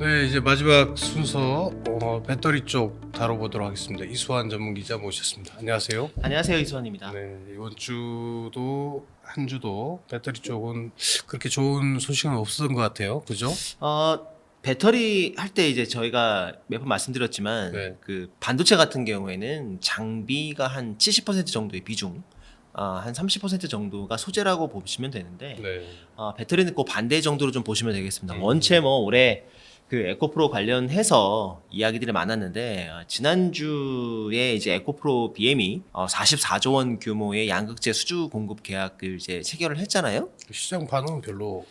네, 이제 마지막 순서 어, 배터리 쪽 다뤄보도록 하겠습니다. 이수환 전문 기자 모셨습니다. 안녕하세요. 안녕하세요 이수환입니다. 네, 이번 주도 한 주도 배터리 쪽은 그렇게 좋은 소식은 없었던 것 같아요. 그죠? 어 배터리 할 때 이제 저희가 몇 번 말씀드렸지만 네. 그 반도체 같은 경우에는 장비가 한 70% 정도의 비중, 아, 한 30% 정도가 소재라고 보시면 되는데 네. 아, 배터리는 그 반대 정도로 좀 보시면 되겠습니다. 음. 원체 뭐 올해 그 에코프로 관련해서 이야기들이 많았는데 아, 지난주에 이제 에코프로 BM이 어, 44조 원 규모의 양극재 수주 공급 계약을 이제 체결을 했잖아요. 시장 반응은 별로.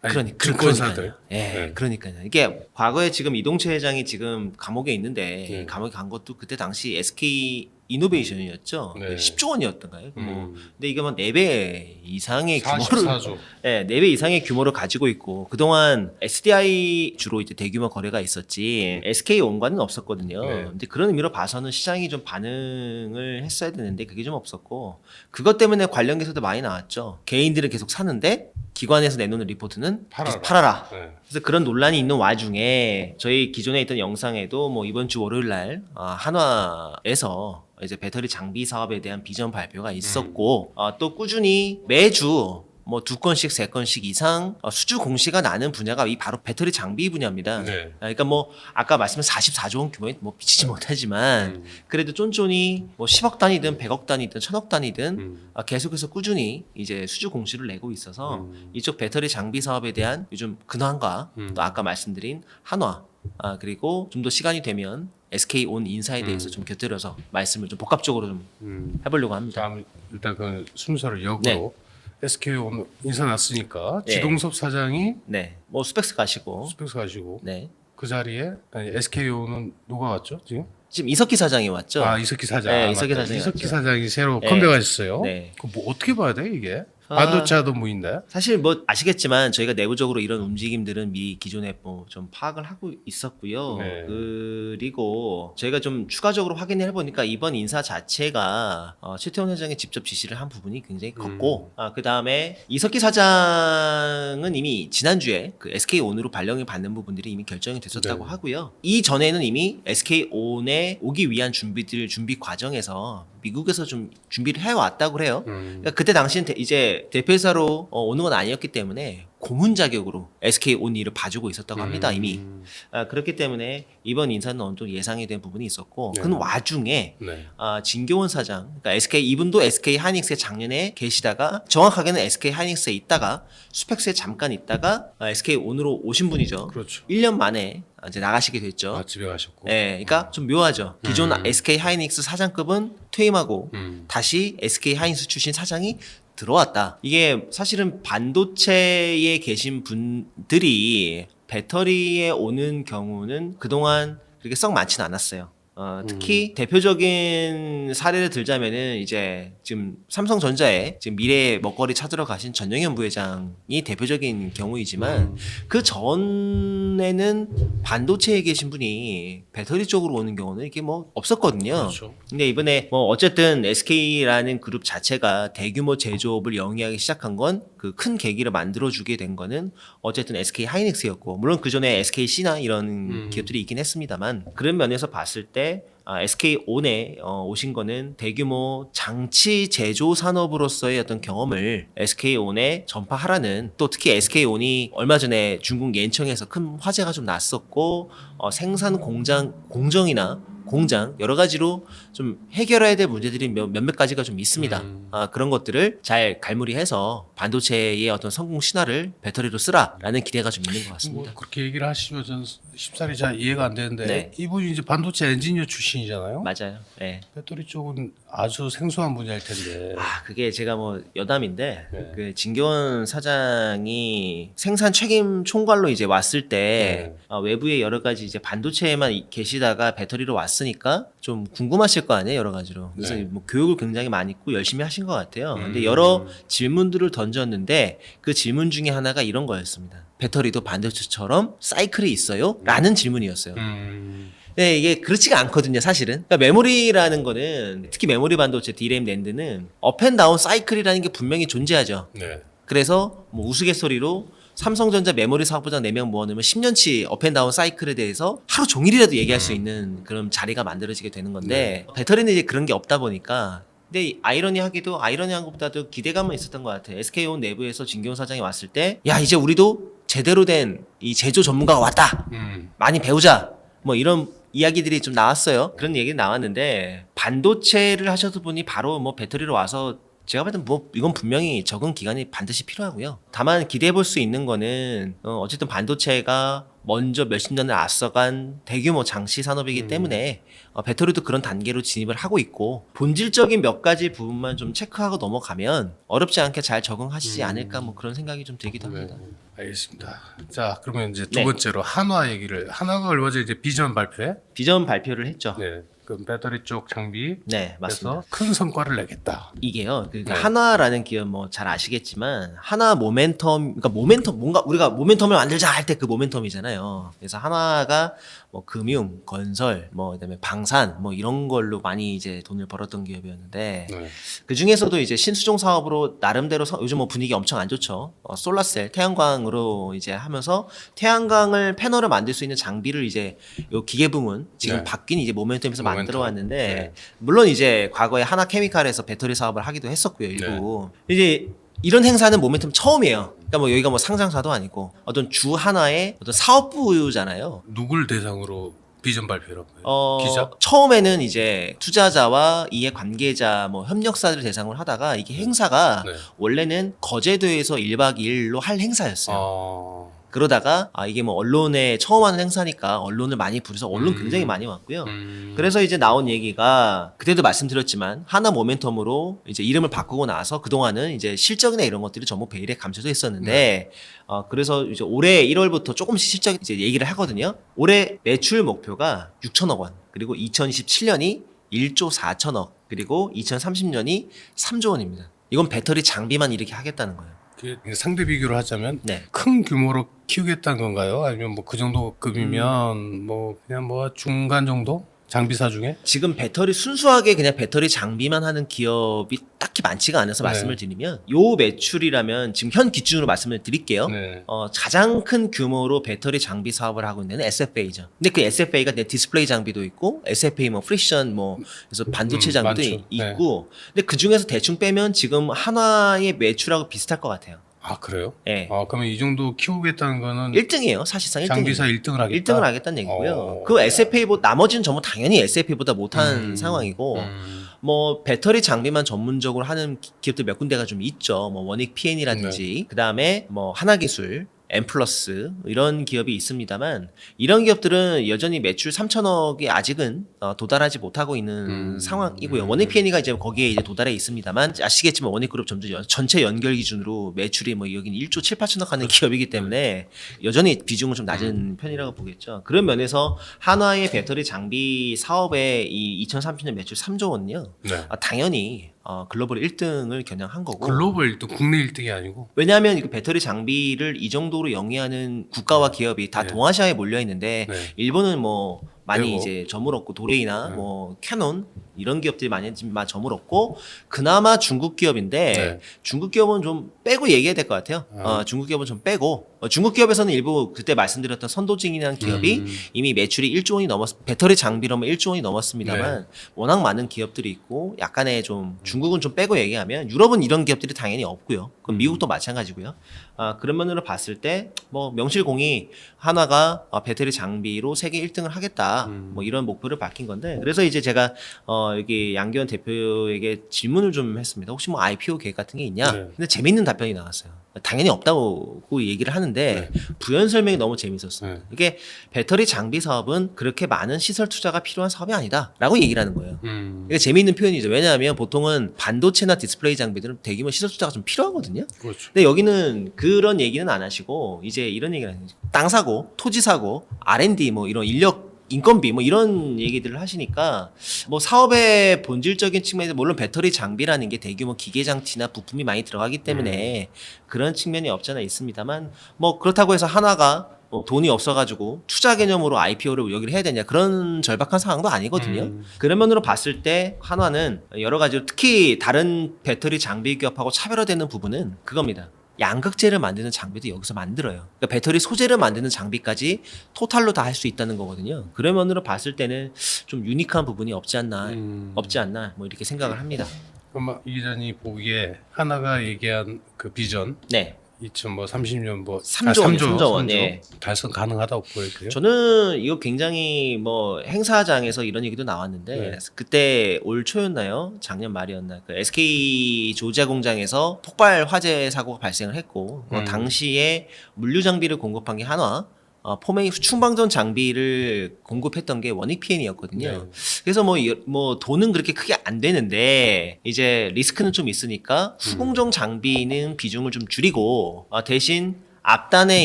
아니, 그러니 증권사들. 그러니까요. 예, 네. 그러니까요. 이게 과거에 지금 이동채 회장이 지금 감옥에 있는데 네. 감옥에 간 것도 그때 당시 SK 이노베이션이었죠. 네. 10조 원이었던가요? 뭐 음. 근데 이게 뭐 4배 이상의 규모를 44조. 예, 4배 이상의 규모를 가지고 있고 그동안 SDI 주로 이제 대규모 거래가 있었지 SK 온과는 없었거든요. 네. 근데 그런 의미로 봐서는 시장이 좀 반응을 했어야 되는데 그게 좀 없었고 그것 때문에 관련 기사도 많이 나왔죠. 개인들은 계속 사는데 기관에서 내놓는 리포트는 팔아라. 계속 팔아라. 네. 그래서 그런 논란이 있는 와중에 저희 기존에 있던 영상에도 뭐 이번 주 월요일 날 아, 한화에서 이제 배터리 장비 사업에 대한 비전 발표가 있었고 아, 또 꾸준히 매주 뭐 두 건씩 세 건씩 이상 어, 수주 공시가 나는 분야가 이 바로 배터리 장비 분야입니다. 네. 아, 그러니까 뭐 아까 말씀한 44조 원 규모에 뭐 미치지 못하지만 음. 그래도 쫀쫀이 뭐 10억 단위든 100억 단위든 1000억 단위든 음. 아, 계속해서 꾸준히 이제 수주 공시를 내고 있어서 음. 이쪽 배터리 장비 사업에 대한 요즘 근황과 음. 또 아까 말씀드린 한화 아, 그리고 좀 더 시간이 되면 SK 온 인사에 대해서 음. 좀 곁들여서 말씀을 좀 복합적으로 좀 음. 해보려고 합니다. 다음 일단 그 순서를 역으로 SK 오늘 인사 났으니까 네. 지동섭 사장이 네, 뭐 스펙스 가시고 스펙스 가지고 네 그 자리에 아니, SKO는 누가 왔죠 지금? 지금 이석기 사장이 왔죠. 아 이석기 사장. 네, 아, 이석기 맞다. 사장이 이석기 왔죠. 사장이 새로 네. 컴백하셨어요. 네. 그뭐 어떻게 봐야 돼 이게? 아. 반도체 하던 분인데. 사실 뭐 아시겠지만 저희가 내부적으로 이런 움직임들은 미리 기존에 뭐 좀 파악을 하고 있었고요. 네. 그리고 저희가 좀 추가적으로 확인을 해보니까 이번 인사 자체가 어, 최태원 회장이 직접 지시를 한 부분이 굉장히 컸고, 아, 그 다음에 이석기 사장은 이미 지난주에 그 SK 온으로 발령을 받는 부분들이 이미 결정이 됐었다고 네. 하고요. 이 전에는 이미 SK 온에 오기 위한 준비들 준비 과정에서 미국에서 좀 준비를 해왔다고 그래요. 음. 그러니까 그때 당시는 대- 이제 대표이사로 어, 오는 건 아니었기 때문에 고문 자격으로 SK 온 일을 봐주고 있었다고 합니다 이미 음. 아, 그렇기 때문에 이번 인사는 어느 정도 예상이 된 부분이 있었고 네. 그 와중에 네. 아, 진교원 사장 그러니까 SK 이분도 SK 하이닉스에 작년에 계시다가 정확하게는 SK 하이닉스에 있다가 스펙스에 잠깐 있다가 아, SK 온으로 오신 분이죠 그렇죠. 1년 만에 이제 나가시게 됐죠 아 집에 가셨고. 네, 그러니까 좀 묘하죠 기존 음. SK 하이닉스 사장급은 퇴임하고 음. 다시 SK 하이닉스 출신 사장이 들어왔다. 이게 사실은 반도체에 계신 분들이 배터리에 오는 경우는 그동안 그렇게 썩 많지는 않았어요. 어, 특히 대표적인 사례를 들자면은 이제 지금 삼성전자에 지금 미래의 먹거리 찾으러 가신 전영현 부회장이 대표적인 경우이지만 음. 그 전에는 반도체에 계신 분이 배터리 쪽으로 오는 경우는 이게 뭐 없었거든요. 그렇죠. 근데 이번에 뭐 어쨌든 SK라는 그룹 자체가 대규모 제조업을 영위하기 시작한 건그 큰 계기를 만들어 주게 된 거는 어쨌든 SK 하이닉스였고 물론 그 전에 SKC나 이런 음. 기업들이 있긴 했습니다만 그런 면에서 봤을 때 아, SK 온에 어, 오신 거는 대규모 장치 제조 산업으로서의 어떤 경험을 SK 온에 전파하라는 또 특히 SK 온이 얼마 전에 중국 옌청에서 큰 화재가 좀 났었고 어, 생산 공장 공정이나 공장 여러 가지로 좀 해결해야 될 문제들이 몇, 몇몇 가지가 좀 있습니다. 음. 아, 그런 것들을 잘 갈무리해서 반도체의 어떤 성공 신화를 배터리로 쓰라라는 기대가 좀 있는 것뭐 같습니다. 그렇게 얘기를 하시면 저는 쉽사리 잘 이해가 안 되는데 네. 이분이 이제 반도체 엔지니어 출신이잖아요. 맞아요. 예. 배터리 쪽은 아주 생소한 분야일 텐데. 아, 그게 제가 뭐 여담인데 네. 그 진교원 사장이 생산 책임 총괄로 이제 왔을 때 네. 아, 외부에 여러 가지 이제 반도체에만 이- 계시다가 배터리로 왔으니까 좀 궁금하실 거 아니에요 여러 가지로 그래서 네. 뭐 교육을 굉장히 많이 있고 열심히 하신 것 같아요. 근데 음. 여러 질문들을 던졌는데 그 질문 중에 하나가 이런 거였습니다. 배터리도 반도체처럼 사이클이 있어요? 라는 질문이었어요. 음. 네, 이게 그렇지가 않거든요, 사실은. 그러니까 메모리라는 거는 특히 메모리 반도체 DRAM 낸드는 업앤다운 사이클이라는 게 분명히 존재하죠. 네. 그래서 뭐 우스갯소리로 삼성전자 메모리 사업부장 4명 모아놓으면 10년치 업앤다운 사이클에 대해서 하루 종일이라도 얘기할 음. 수 있는 그런 자리가 만들어지게 되는 건데 배터리는 이제 그런 게 없다 보니까 근데 이 아이러니하게도 아이러니한 것보다도 기대감은 있었던 것 같아요. SK온 내부에서 진경호 사장이 왔을 때 야 이제 우리도 제대로 된 이 제조 전문가가 왔다. 음. 많이 배우자. 뭐 이런 이야기들이 좀 나왔어요. 그런 얘기 나왔는데 반도체를 하셔서 보니 바로 뭐 배터리로 와서 제가 봤을 땐뭐 이건 분명히 적응 기간이 반드시 필요하고요. 다만 기대해 볼 수 있는 거는 어, 어쨌든 반도체가 먼저 몇십 년을 앞서간 대규모 장치 산업이기 음. 때문에 어, 배터리도 그런 단계로 진입을 하고 있고 본질적인 몇 가지 부분만 좀 체크하고 넘어가면 어렵지 않게 잘 적응하시지 음. 않을까 뭐 그런 생각이 좀 들기도 네. 합니다. 알겠습니다. 자, 그러면 이제 두 네. 번째로 한화 얘기를 한화가 얼마 전에 이제 비전 발표해? 비전 발표를 했죠. 네. 그 배터리 쪽 장비 네, 맞습니다. 그래서 큰 성과를 내겠다. 이게요. 그 네. 하나라는 기업 뭐 잘 아시겠지만 하나 모멘텀 그러니까 모멘텀 뭔가 우리가 모멘텀을 만들자 할 때 그 모멘텀이잖아요. 그래서 하나가 뭐 금융, 건설, 뭐 그다음에 방산 뭐 이런 걸로 많이 이제 돈을 벌었던 기업이었는데 네. 그 중에서도 이제 신수종 사업으로 나름대로 서- 요즘 뭐 분위기 엄청 안 좋죠. 어, 솔라셀, 태양광으로 이제 하면서 태양광을 패널을 만들 수 있는 장비를 이제 요 기계부문 지금 네. 바뀐 이제 모멘텀에서 모멘텀. 만들어 왔는데 네. 물론 이제 과거에 하나 케미칼에서 배터리 사업을 하기도 했었고요 일부 네. 이제 이런 행사는 모멘텀 처음이에요. 그러니까 뭐 여기가 뭐 상장사도 아니고 어떤 주 하나의 어떤 사업부잖아요. 누굴 대상으로 비전 발표라고 해요? 어, 기자? 처음에는 이제 투자자와 이해 관계자 뭐 협력사들 대상으로 하다가 이게 행사가 네. 원래는 거제도에서 1박 2일로 할 행사였어요. 어. 그러다가 아 이게 뭐 언론에 처음 하는 행사니까 언론을 많이 부려서 언론 음. 굉장히 많이 왔고요. 음. 그래서 이제 나온 얘기가 그때도 말씀드렸지만 하나 모멘텀으로 이제 이름을 바꾸고 나서 그동안은 이제 실적이나 이런 것들이 전부 베일에 감춰져 있었는데 네. 어 그래서 이제 올해 1월부터 조금씩 실적 이제 얘기를 하거든요. 올해 매출 목표가 6천억 원 그리고 2027년이 1조 4천억 그리고 2030년이 3조 원입니다. 이건 배터리 장비만 이렇게 하겠다는 거예요. 그 상대 비교를 하자면 네. 큰 규모로 키우겠다는 건가요? 아니면 뭐 그 정도 급이면 음. 뭐 그냥 뭐 중간 정도 장비사 중에? 지금 배터리 순수하게 그냥 배터리 장비만 하는 기업이 딱히 많지가 않아서 네. 말씀을 드리면 요 매출이라면 지금 현 기준으로 말씀을 드릴게요. 네. 어, 가장 큰 규모로 배터리 장비 사업을 하고 있는 SFA죠. 근데 그 SFA가 디스플레이 장비도 있고 SFA 뭐 프리션 뭐 그래서 반도체 음, 장비도 많죠. 이- 네. 있고 근데 그 중에서 대충 빼면 지금 하나의 매출하고 비슷할 것 같아요. 아 그래요? 예. 아 그러면 이 정도 키우겠다는 거는 1등이에요. 사실상 1등. 장비사 1등을 하겠다. 1등을 하겠다는 얘기고요. 어. 그 SFA보다 나머지는 전부 당연히 SFA보다 못한 음. 상황이고 음. 뭐 배터리 장비만 전문적으로 하는 기- 기업들 몇 군데가 좀 있죠. 뭐 원익 PN이라든지 네. 그다음에 뭐 하나기술 엠플러스 이런 기업이 있습니다만 이런 기업들은 여전히 매출 3천억이 아직은 어, 도달하지 못하고 있는 음. 상황이고요. 음. 원익 PN이가 이제 거기에 이제 도달해 있습니다만 아시겠지만 원익그룹 점점 연- 전체 연결 기준으로 매출이 뭐 여긴 1조 7, 8천억 하는 기업이기 때문에 여전히 비중은 좀 낮은 편이라고 보겠죠. 그런 면에서 한화의 배터리 장비 사업의 이 2030년 매출 3조 원요. 네. 아, 당연히 어, 글로벌 1등을 겨냥한 거고. 글로벌 1등, 국내 1등이 아니고. 왜냐하면 이 배터리 장비를 이 정도로 영위하는 국가와 기업이 다 네. 동아시아에 몰려 있는데 네. 일본은 뭐 많이 그리고- 이제 저물었고 도레이나 네. 뭐 캐논 이런 기업들이 많이 마- 저물었고 그나마 중국 기업인데 네. 중국 기업은 좀 빼고 얘기해야 될 것 같아요. 아. 어, 중국 기업은 좀 빼고 어, 중국 기업에서는 일부 그때 말씀드렸던 선도징이라는 기업이 음. 이미 매출이 1조 원이 넘었 배터리 장비로면 1조 원이 넘었습니다만 네. 워낙 많은 기업들이 있고 약간의 좀 중국은 좀 빼고 얘기하면 유럽은 이런 기업들이 당연히 없고요. 그럼 음. 미국도 마찬가지고요. 아, 그런 면으로 봤을 때 뭐 명실공히 하나가 어, 배터리 장비로 세계 1등을 하겠다. 음. 뭐 이런 목표를 밝힌 건데 그래서 이제 제가 어, 여기 양기원 대표에게 질문을 좀 했습니다. 혹시 뭐 IPO 계획 같은 게 있냐? 네. 근데 재밌는 답변이 나왔어요. 당연히 없다고 얘기를 하는데 부연 설명이 너무 재밌었어요. 네. 이게 배터리 장비 사업은 그렇게 많은 시설 투자가 필요한 사업이 아니다라고 얘기를 하는 거예요. 음. 이게 재미있는 표현이죠. 왜냐하면 보통은 반도체나 디스플레이 장비들은 대규모 시설 투자가 좀 필요하거든요. 그렇죠. 근데 여기는 그런 얘기는 안 하시고 이제 이런 얘기를 하는. 땅 사고, 토지 사고, R&D 뭐 이런 인력 인건비 뭐 이런 얘기들을 하시니까 뭐 사업의 본질적인 측면에서 물론 배터리 장비라는 게 대규모 기계 장치나 부품이 많이 들어가기 때문에 그런 측면이 없잖아 있습니다만 뭐 그렇다고 해서 하나가 뭐 돈이 없어가지고 투자 개념으로 IPO를 여기를 해야 되냐 그런 절박한 상황도 아니거든요. 음. 그런 면으로 봤을 때 한화는 여러 가지로 특히 다른 배터리 장비 기업하고 차별화되는 부분은 그겁니다. 양극재를 만드는 장비도 여기서 만들어요. 그러니까 배터리 소재를 만드는 장비까지 토탈로 다 할 수 있다는 거거든요. 그런 면으로 봤을 때는 좀 유니크한 부분이 없지 않나, 음. 없지 않나 뭐 이렇게 생각을 합니다. 그럼 이 기자님 보기에 하나가 얘기한 그 비전 네. 2030년 뭐 삼조 원이요, 삼조 원, 예. 달성 가능하다고 보여요. 저는 이거 굉장히 뭐 행사장에서 이런 얘기도 나왔는데 네. 그때 올 초였나요? 작년 말이었나? 그 SK 조지아 공장에서 폭발 화재 사고가 발생을 했고 어, 음. 당시에 물류 장비를 공급한 게 한화. 어, 포메이 충방전 장비를 공급했던 게 원익 PN이었거든요. 네. 그래서 뭐, 이- 뭐 돈은 그렇게 크게 안 되는데 이제 리스크는 좀 있으니까 후공정 장비는 비중을 좀 줄이고 어, 대신 앞단에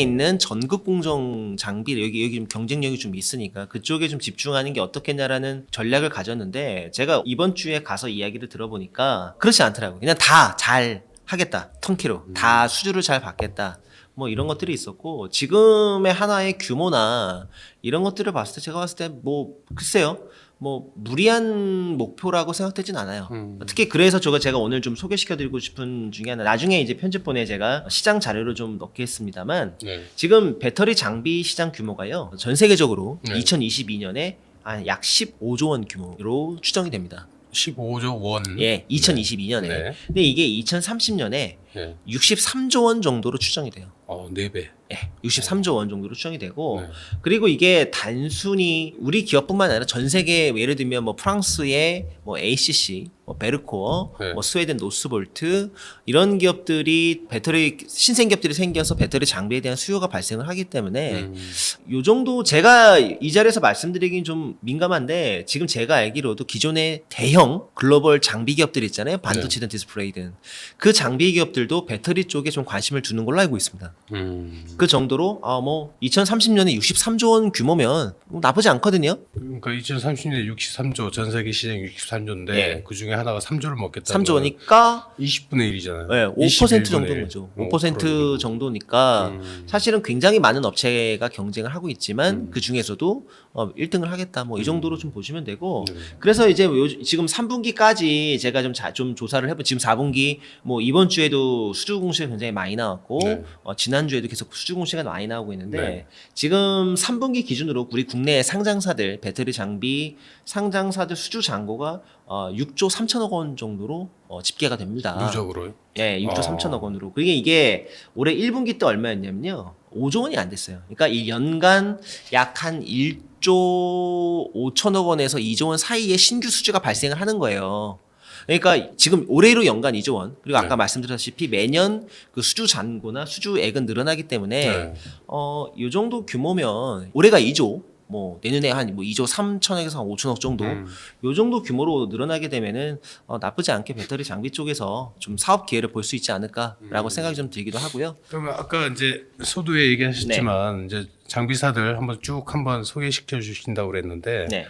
있는 전극 공정 장비 여기 여기 좀 경쟁력이 좀 있으니까 그쪽에 좀 집중하는 게 어떻겠냐라는 전략을 가졌는데 제가 이번 주에 가서 이야기를 들어보니까 그렇지 않더라고요. 그냥 다 잘 하겠다 턴키로 다 수주를 잘 받겠다. 뭐 이런 것들이 있었고 지금의 하나의 규모나 이런 것들을 봤을 때 제가 봤을 때 뭐 글쎄요 뭐 무리한 목표라고 생각되진 않아요. 음. 특히 그래서 저가 제가 오늘 좀 소개시켜드리고 싶은 중에 하나 나중에 이제 편집본에 제가 시장 자료를 좀 넣겠습니다만 네. 지금 배터리 장비 시장 규모가요 전 세계적으로 네. 2022년에 한약 15조 원 규모로 추정이 됩니다. 15조 원. 예, 2022년에. 네. 근데 이게 2030년에 네. 63조 원 정도로 추정이 돼요. 어, 네 배. 예, 63조 원 정도로 추정이 되고 네. 그리고 이게 단순히 우리 기업뿐만 아니라 전 세계 예를 들면 뭐 프랑스의 뭐 ACC, 뭐 베르코어, 네. 뭐 스웨덴 노스볼트 이런 기업들이 배터리 신생 기업들이 생겨서 배터리 장비에 대한 수요가 발생을 하기 때문에 음. 요 정도 제가 이 자리에서 말씀드리긴 좀 민감한데 지금 제가 알기로도 기존의 대형 글로벌 장비 기업들 있잖아요 반도체든 디스플레이든 그 장비 기업들 도 배터리 쪽에 좀 관심을 두는 걸로 알고 있습니다. 음. 그 정도로 아뭐 2030년에 63조 원 규모면 뭐 나쁘지 않거든요. 그러니까 2030년에 63조 전 세계 시장 63조인데 예. 그 중에 하나가 3조를 먹겠다. 3조 원이니까 20분의 1이잖아요. 예, 5% 정도인 거죠. 5% 정도니까 음. 사실은 굉장히 많은 업체가 경쟁을 하고 있지만 음. 그 중에서도 어, 1등을 하겠다 뭐 이 정도로 좀 보시면 되고 네. 그래서 이제 요, 지금 3분기까지 제가 좀, 자, 좀 조사를 해보 지금 4분기 뭐 이번 주에도 수주 공시가 굉장히 많이 나왔고 네. 어, 지난 주에도 계속 수주 공시가 많이 나오고 있는데 네. 지금 3분기 기준으로 우리 국내 상장사들 배터리 장비 상장사들 수주 잔고가 어, 6조 3천억 원 정도로 어, 집계가 됩니다. 누적으로요. 예, 6조 아. 3천억 원으로. 그게 이게 올해 1분기 때 얼마였냐면요. 5조 원이 안 됐어요. 그러니까 이 연간 약 한 1조 5천억 원에서 2조 원 사이에 신규 수주가 발생을 하는 거예요. 그러니까 지금 올해로 연간 2조 원 그리고 아까 네. 말씀드렸다시피 매년 그 수주 잔고나 수주액은 늘어나기 때문에 네. 어, 이 정도 규모면 올해가 2조 뭐 내년에 한 뭐 2조 3천억에서 한 5천억 정도 음. 요 정도 규모로 늘어나게 되면은 어, 나쁘지 않게 배터리 장비 쪽에서 좀 사업 기회를 볼 수 있지 않을까라고 음. 생각이 좀 들기도 하고요. 그러면 아까 이제 소두에 얘기하셨지만 네. 이제 장비사들 한번 쭉 한번 소개시켜 주신다고 그랬는데 네.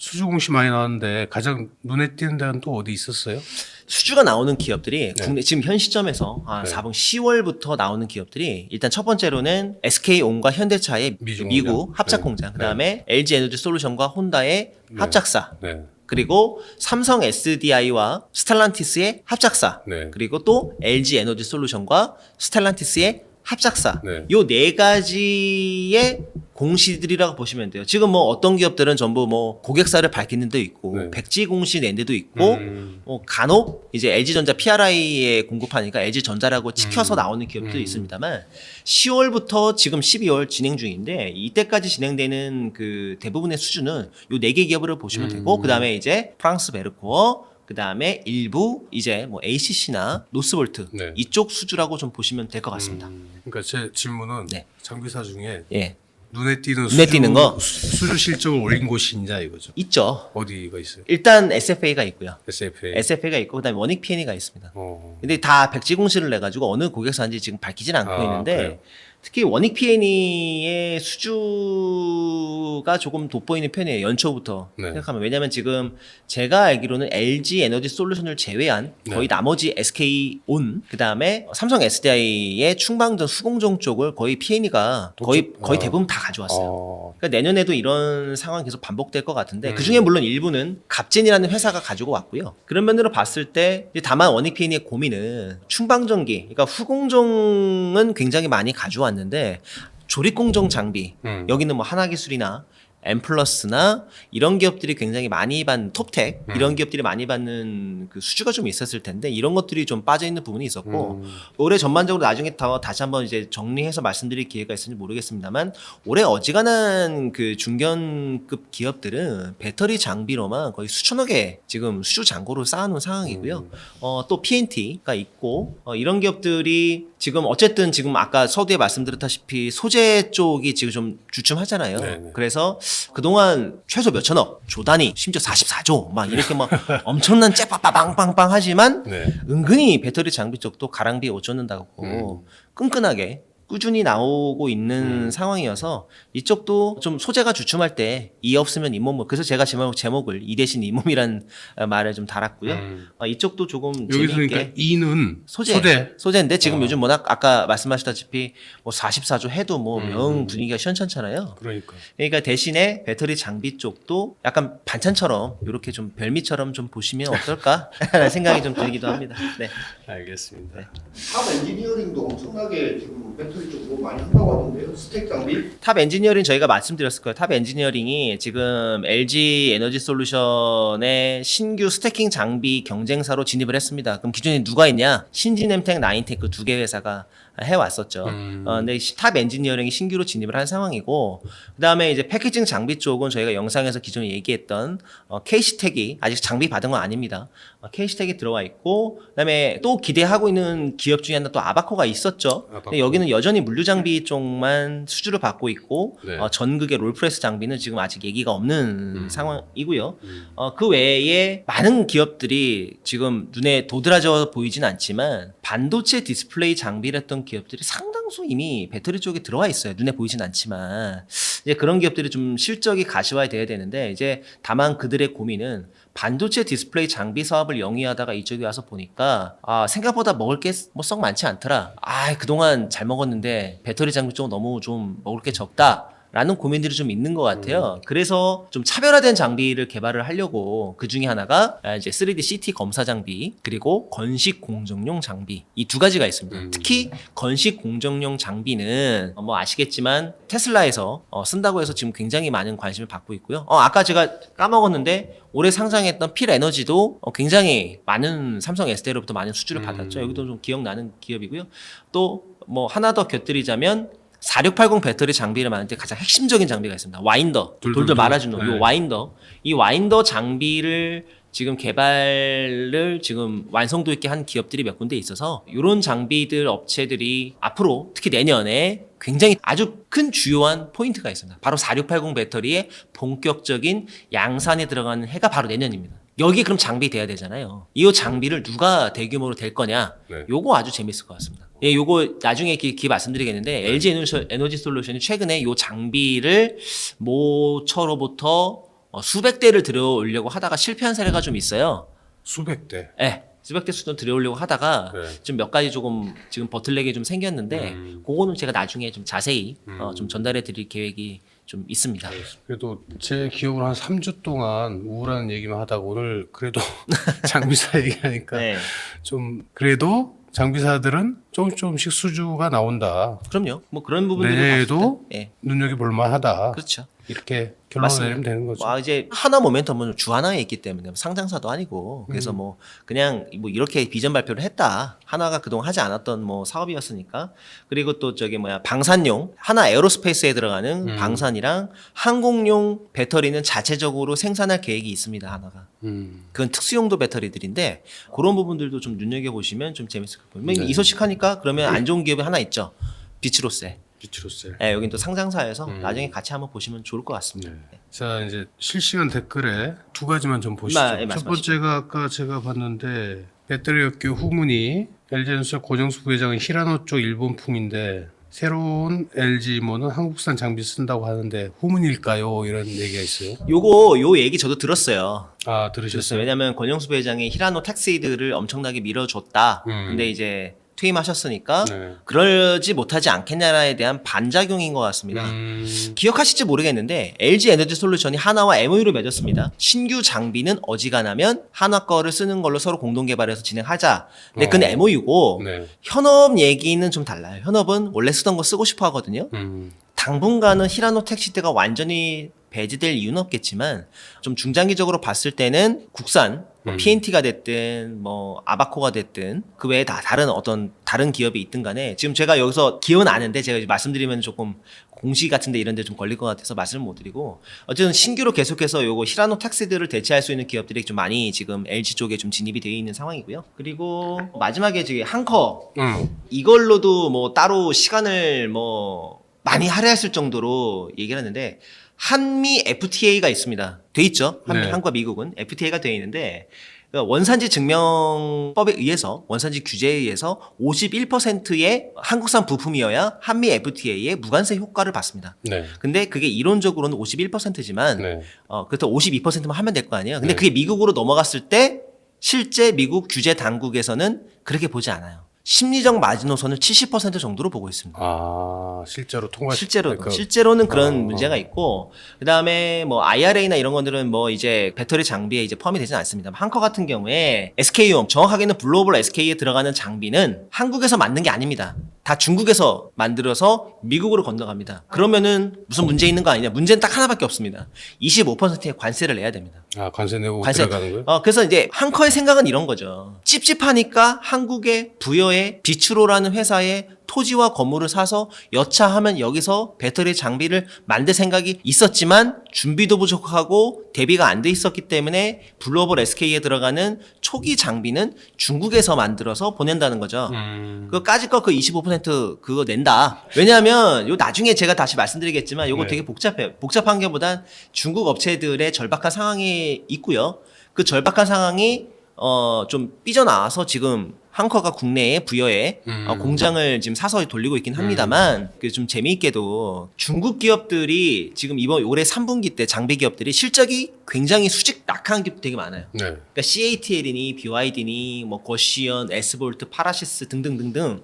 수주 공시 많이 나왔는데 가장 눈에 띄는 데는 또 어디 있었어요? 수주가 나오는 기업들이 네. 국내 지금 현 시점에서 아, 네. 4분 10월부터 나오는 기업들이 일단 첫 번째로는 SK온과 현대차의 미중 미국 공장. 합작 네. 공장, 그다음에 LG 에너지 솔루션과 혼다의 네. 합작사, 네. 그리고 삼성 SDI와 스텔란티스의 합작사, 네. 그리고 또 LG 에너지 솔루션과 스텔란티스의 합작사. 네. 요네 가지의 공시들이라고 보시면 돼요. 지금 뭐 어떤 기업들은 전부 뭐 고객사를 밝히는 데 있고 네. 백지 공시 낸 데도 있고 음. 뭐 간혹 이제 LG전자 PRI에 공급하니까 LG전자라고 찍혀서 음. 나오는 기업들도 음. 있습니다만 10월부터 지금 12월 진행 중인데 이때까지 진행되는 그 대부분의 수준은 요 네 개 기업을 보시면 음. 되고 그다음에 이제 프랑스 베르코어 그 다음에 일부 이제 뭐 ACC나 노스볼트 네. 이쪽 수주라고 좀 보시면 될 것 같습니다. 음. 그러니까 제 질문은 네. 장비사 중에 예. 눈에 띄는 눈에 띄는 거? 수- 수주 실적을 올린 곳이 있냐 이거죠. 있죠. 어디가 있어요? 일단 SFA가 있고요. SFA. SFA가 있고 그다음에 원익 PN이가 있습니다. 어. 근데 다 백지 공시를 내 가지고 어느 고객사인지 지금 밝히진 않고 아, 있는데 그래요? 특히 원익 PNE의 수주가 조금 돋보이는 편이에요. 연초부터 네. 생각하면 왜냐하면 지금 제가 알기로는 LG 에너지 솔루션을 제외한 거의 네. 나머지 SK 온 그다음에 삼성 SDI의 충방전 수공정 쪽을 거의 PNE가 거의 거의 어. 대부분 다 가져왔어요. 어, 그러니까 내년에도 이런 상황 계속 반복될 것 같은데 음. 그 중에 물론 일부는 갑진이라는 회사가 가지고 왔고요. 그런 면으로 봤을 때 다만 원익 PN의 고민은 충방전기, 그러니까 후공정은 굉장히 많이 가져왔 는데 조립 공정 장비 음. 여기는 뭐 하나기술이나 엠플러스나 이런 기업들이 굉장히 많이 받는 톱텍 음. 이런 기업들이 많이 받는 그 수주가 좀 있었을 텐데 이런 것들이 좀 빠져 있는 부분이 있었고 음. 올해 전반적으로 나중에 더 다시 한번 이제 정리해서 말씀드릴 기회가 있을지 모르겠습니다만 올해 어지간한 그 중견급 기업들은 배터리 장비로만 거의 수천억의 지금 수주 잔고를 쌓아놓은 상황이고요. 음. 어, 또 PNT가 있고 어, 이런 기업들이 지금 어쨌든 지금 아까 서두에 말씀드렸다시피 소재 쪽이 지금 좀 주춤하잖아요. 네네. 그래서 그동안 최소 몇 천억, 조 단위, 심지어 44조 막 이렇게 막 엄청난 째빠빠빵빵빵 하지만 네. 은근히 배터리 장비 쪽도 가랑비에 옷 젖는다고 음. 끈끈하게 꾸준히 나오고 있는 음. 상황이어서 이쪽도 좀 소재가 주춤할 때 이 없으면 잇몸 그래서 제가 제목, 제목을 이 대신 잇몸이라는 어, 말을 좀 달았고요. 음. 어, 이쪽도 조금 여기서 재미있게 그러니까 이는 소재, 소재. 소재 인데 지금 어. 요즘 워낙 아까 말씀하셨다시피 뭐 44조 해도 뭐 음. 영 분위기가 시원찮잖아요. 그러니까. 그러니까 대신에 배터리 장비 쪽도 약간 반찬처럼 이렇게 좀 별미처럼 좀 보시면 어떨까 라는 생각이 좀 들기도 합니다. 네. 알겠습니다. 네. 탑 엔지니어링도 엄청나게 지금 배터리 쪽으로 많이 한다고 하던데요. 스택 장비? 탑 엔지니어링 저희가 말씀드렸을 거예요. 탑 엔지니어링이 지금 LG 에너지 솔루션의 신규 스태킹 장비 경쟁사로 진입을 했습니다. 그럼 기존에 누가 있냐? 신진엠텍, 나인테크 두 개 회사가 해왔었죠. 음. 어, 근데 시- 탑 엔지니어링이 신규로 진입을 한 상황이고, 그 다음에 이제 패키징 장비 쪽은 저희가 영상에서 기존에 얘기했던 어, KC텍이 아직 장비 받은 건 아닙니다. 어, KC텍이 들어와 있고, 그 다음에 또 기대하고 있는 기업 중에 하나 또 아바코가 있었죠. 아바코. 근데 여기는 여전히 물류 장비 쪽만 수주를 받고 있고, 네. 어, 전극의 롤프레스 장비는 지금 아직 얘기가 없는 음. 상황이고요. 음. 어, 그 외에 많은 기업들이 지금 눈에 도드라져 보이진 않지만 반도체 디스플레이 장비를 했던 기업들이 상당수 이미 배터리 쪽에 들어와 있어요. 눈에 보이진 않지만 이제 그런 기업들이 좀 실적이 가시화돼야 되는데 이제 다만 그들의 고민은 반도체 디스플레이 장비 사업을 영위하다가 이쪽에 와서 보니까 아 생각보다 먹을 게 뭐 썩 많지 않더라. 아 그동안 잘 먹었는데 배터리 장비 쪽 너무 좀 먹을 게 적다. 라는 고민들이 좀 있는 것 같아요. 그래서 좀 차별화된 장비를 개발을 하려고 그 중에 하나가 아, 이제 3D CT 검사 장비 그리고 건식 공정용 장비 이 두 가지가 있습니다. 음. 특히 건식 공정용 장비는 어, 뭐 아시겠지만 테슬라에서 어, 쓴다고 해서 지금 굉장히 많은 관심을 받고 있고요. 어, 아까 제가 까먹었는데 올해 상장했던 필 에너지도 어, 굉장히 많은 삼성 SDI로부터 많은 수주를 음. 받았죠. 여기도 좀 기억나는 기업이고요. 또 뭐 하나 더 곁들이자면 4680 배터리 장비를 만들 때 가장 핵심적인 장비가 있습니다. 와인더. 돌돌 돌. 돌돌 말아주는 네. 요 와인더. 이 와인더 장비를 지금 개발을 지금 완성도 있게 한 기업들이 몇 군데 있어서 이런 장비들 업체들이 앞으로 특히 내년에 굉장히 아주 큰 주요한 포인트가 있습니다. 바로 4680 배터리의 본격적인 양산에 들어가는 해가 바로 내년입니다. 여기 그럼 장비 돼야 되잖아요. 이 장비를 누가 대규모로 될 거냐? 네. 요거 아주 재밌을 것 같습니다. 예, 요거 나중에 기, 기 말씀드리겠는데 LG 에너지, 에너지 솔루션이 최근에 요 장비를 모처로부터 어, 수백 대를 들여오려고 하다가 실패한 사례가 좀 있어요. 수백 대. 예. 수백 대 수준 들여오려고 하다가 네. 좀몇 가지 조금 지금 버틀렉이 좀 생겼는데 음. 그거는 제가 나중에 좀 자세히 어, 음. 좀 전달해 드릴 계획이 좀 있습니다. 그래도 제 기억으로 한 3주 동안 우울한 얘기만 하다가 오늘 그래도 장비사 얘기하니까 네. 좀 그래도 장비사들은 조금씩 조금씩 수주가 나온다. 그럼요. 뭐 그런 부분들을 내년에도 봤을 때, 예. 눈여겨볼 만하다. 그렇죠. 이렇게 결론을 맞습니다. 내리면 되는 거죠. 와 이제 하나 모멘텀은 주 하나에 있기 때문에 상장사도 아니고 그래서 음. 뭐 그냥 뭐 이렇게 비전 발표를 했다 하나가 그동안 하지 않았던 뭐 사업이었으니까 그리고 또 저기 뭐야 방산용 하나 에어로스페이스에 들어가는 음. 방산이랑 항공용 배터리는 자체적으로 생산할 계획이 있습니다 하나가 음. 그건 특수용도 배터리들인데 그런 부분들도 좀 눈여겨 보시면 좀 재밌을 것 같아요. 네. 이 소식 하니까 그러면 안 좋은 기업이 하나 있죠 비치로세. 비트로셀. 예, 여긴 또 상장사여서 음. 나중에 같이 한번 보시면 좋을 것 같습니다. 네. 자 이제 실시간 댓글에 두 가지만 좀 보시죠. 마- 예, 첫 말씀하시죠. 번째가 아까 제가 봤는데 배터리 업계 후문이 LG전설 고정수 부회장은 히라노 쪽 일본풍인데 새로운 LG모는 한국산 장비 쓴다고 하는데 후문일까요? 이런 얘기가 있어요. 요거 요 얘기 저도 들었어요. 아. 들으셨어요? 왜냐면 권영수 부회장이 히라노 텍스이드를 엄청나게 밀어줬다. 음. 근데 이제 퇴임하셨으니까 네. 그러지 못하지 않겠냐에 대한 반작용인 것 같습니다. 음, 기억하실지 모르겠는데 LG 에너지 솔루션이 하나와 MOU를 맺었습니다. 신규 장비는 어지간하면 하나 거를 쓰는 걸로 서로 공동 개발해서 진행하자. 근데 그건 어. MOU고 네. 현업 얘기는 좀 달라요. 현업은 원래 쓰던 거 쓰고 싶어 하거든요. 음, 당분간은 히라노 택시드가 완전히 배제될 이유는 없겠지만 좀 중장기적으로 봤을 때는 국산 뭐 음. PNT가 됐든 뭐 아바코가 됐든 그 외에 다 다른 어떤 다른 기업이 있든 간에 지금 제가 여기서 기업은 아는데 제가 말씀드리면 조금 공시 같은데 이런 데 좀 걸릴 것 같아서 말씀을 못 드리고 어쨌든 신규로 계속해서 요거 히라노 탁시드를 대체할 수 있는 기업들이 좀 많이 지금 LG 쪽에 좀 진입이 되어 있는 상황이고요. 그리고 마지막에 지금 한커 음, 이걸로도 뭐 따로 시간을 뭐 많이 할애했을 정도로 얘기를 했는데 한미 FTA가 있습니다. 돼 있죠. 한미, 네. 한국과 미국은 FTA가 돼 있는데 그 원산지 증명법에 의해서 원산지 규제에 의해서 51%의 한국산 부품이어야 한미 FTA의 무관세 효과를 받습니다. 네. 근데 그게 이론적으로는 51%지만 네. 어, 그렇다고 52%만 하면 될 거 아니에요. 근데 네. 그게 미국으로 넘어갔을 때 실제 미국 규제 당국에서는 그렇게 보지 않아요. 심리적 마지노선을 70% 정도로 보고 있습니다. 아 실제로 통과 실제로 그, 실제로는 그런 어. 문제가 있고 그다음에 뭐 IRA나 이런 것들은 뭐 이제 배터리 장비에 이제 포함이 되지는 않습니다. 한커 같은 경우에 SK용 정확하게는 블로벌 SK에 들어가는 장비는 한국에서 만든 게 아닙니다. 다 중국에서 만들어서 미국으로 건너갑니다. 그러면은 무슨 문제 있는 거 아니냐? 문제는 딱 하나밖에 없습니다. 25%의 관세를 내야 됩니다. 아 관세 내고 관세. 들어가는 거예요? 어, 그래서 이제 한커의 생각은 이런 거죠. 찝찝하니까 한국의 부여의 비추로라는 회사의 토지와 건물을 사서 여차하면 여기서 배터리 장비를 만들 생각이 있었지만 준비도 부족하고 대비가 안 돼 있었기 때문에 블로벌 SK에 들어가는 초기 장비는 중국에서 만들어서 보낸다는 거죠. 음, 그거 까짓 거그 25% 그거 낸다. 왜냐하면 요 나중에 제가 다시 말씀드리겠지만 요거 네. 되게 복잡해요. 복잡한 게보단 중국 업체들의 절박한 상황이 있고요. 그 절박한 상황이 어 좀 삐져나와서 지금 한커가 국내에 부여에 음. 어, 공장을 지금 사서 돌리고 있긴 합니다만 그 좀 재미있게도 중국 기업들이 지금 이번 올해 3분기 때 장비 기업들이 실적이 굉장히 수직 낙하한 기업도 되게 많아요. 네. 그러니까 CATL이니 BYD니 뭐 거시언, 에스볼트, 파라시스 등등등등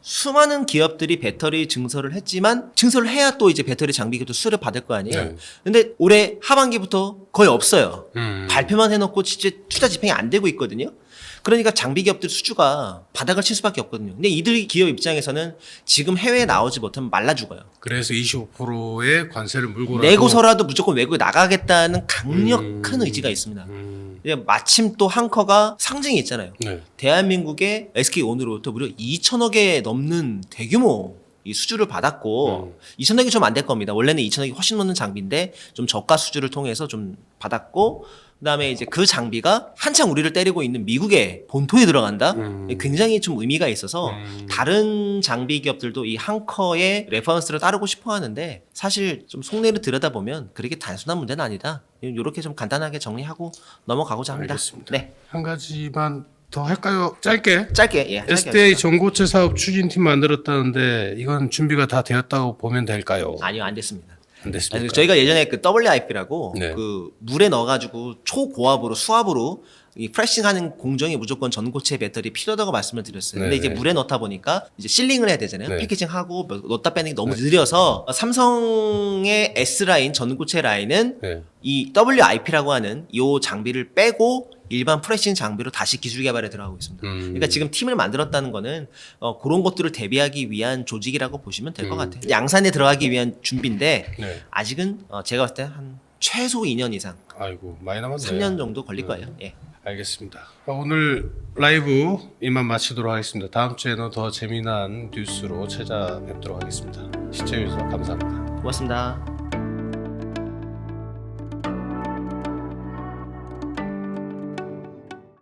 수많은 기업들이 배터리 증설을 했지만 증설을 해야 또 이제 배터리 장비도 수를 받을 거 아니에요. 네. 근데 올해 하반기부터 거의 없어요. 음. 발표만 해놓고 진짜 투자 집행이 안 되고 있거든요. 그러니까 장비 기업들 수주가 바닥을 칠 수밖에 없거든요. 근데 이들 기업 입장에서는 지금 해외에 나오지 못하면 말라 죽어요. 그래서 25%의 관세를 물고라도 내고서라도 무조건 외국에 나가겠다는 강력한 음. 의지가 있습니다. 음, 마침 또 한커가 상징이 있잖아요. 네. 대한민국의 SK 온으로부터 무려 2천억에 넘는 대규모 이 수주를 받았고 음. 2천억이 좀 안 될 겁니다. 원래는 2천억이 훨씬 넘는 장비인데 좀 저가 수주를 통해서 좀 받았고 그다음에 이제 그 장비가 한창 우리를 때리고 있는 미국의 본토에 들어간다. 음. 굉장히 좀 의미가 있어서 음. 다른 장비 기업들도 이 한커의 레퍼런스를 따르고 싶어 하는데 사실 좀 속내를 들여다보면 그렇게 단순한 문제는 아니다. 이렇게 좀 간단하게 정리하고 넘어가고자 합니다. 알겠습니다. 네. 한 가지만 더 할까요? 짧게. 짧게 예. SDA. 전고체 사업 추진팀 만들었다는데 이건 준비가 다 되었다고 보면 될까요? 아니요 안 됐습니다. 안 됐습니까? 저희가 예전에 그 WIP라고 네. 그 물에 넣어가지고 초고압으로 수압으로 이 프레싱하는 공정에 무조건 전고체 배터리 필요하다고 말씀을 드렸어요. 근데 네. 이제 물에 넣다 보니까 이제 실링을 해야 되잖아요. 네. 패키징하고 뭐 넣다 빼는 게 너무 느려서 삼성의 S 라인 전고체 라인은 네. 이 WIP라고 하는 이 장비를 빼고 일반 프레싱 장비로 다시 기술 개발에 들어가고 있습니다. 음. 그러니까 지금 팀을 만들었다는 거는 어, 그런 것들을 대비하기 위한 조직이라고 보시면 될 것 음. 같아요. 양산에 들어가기 위한 준비인데 네. 아직은 어, 제가 봤을 때 한 최소 2년 이상, 아이고 많이 남았네. 3년 정도 걸릴 네. 거예요. 예. 알겠습니다. 오늘 라이브 이만 마치도록 하겠습니다. 다음 주에는 더 재미난 뉴스로 찾아뵙도록 하겠습니다. 시청해주셔서 감사합니다. 고맙습니다.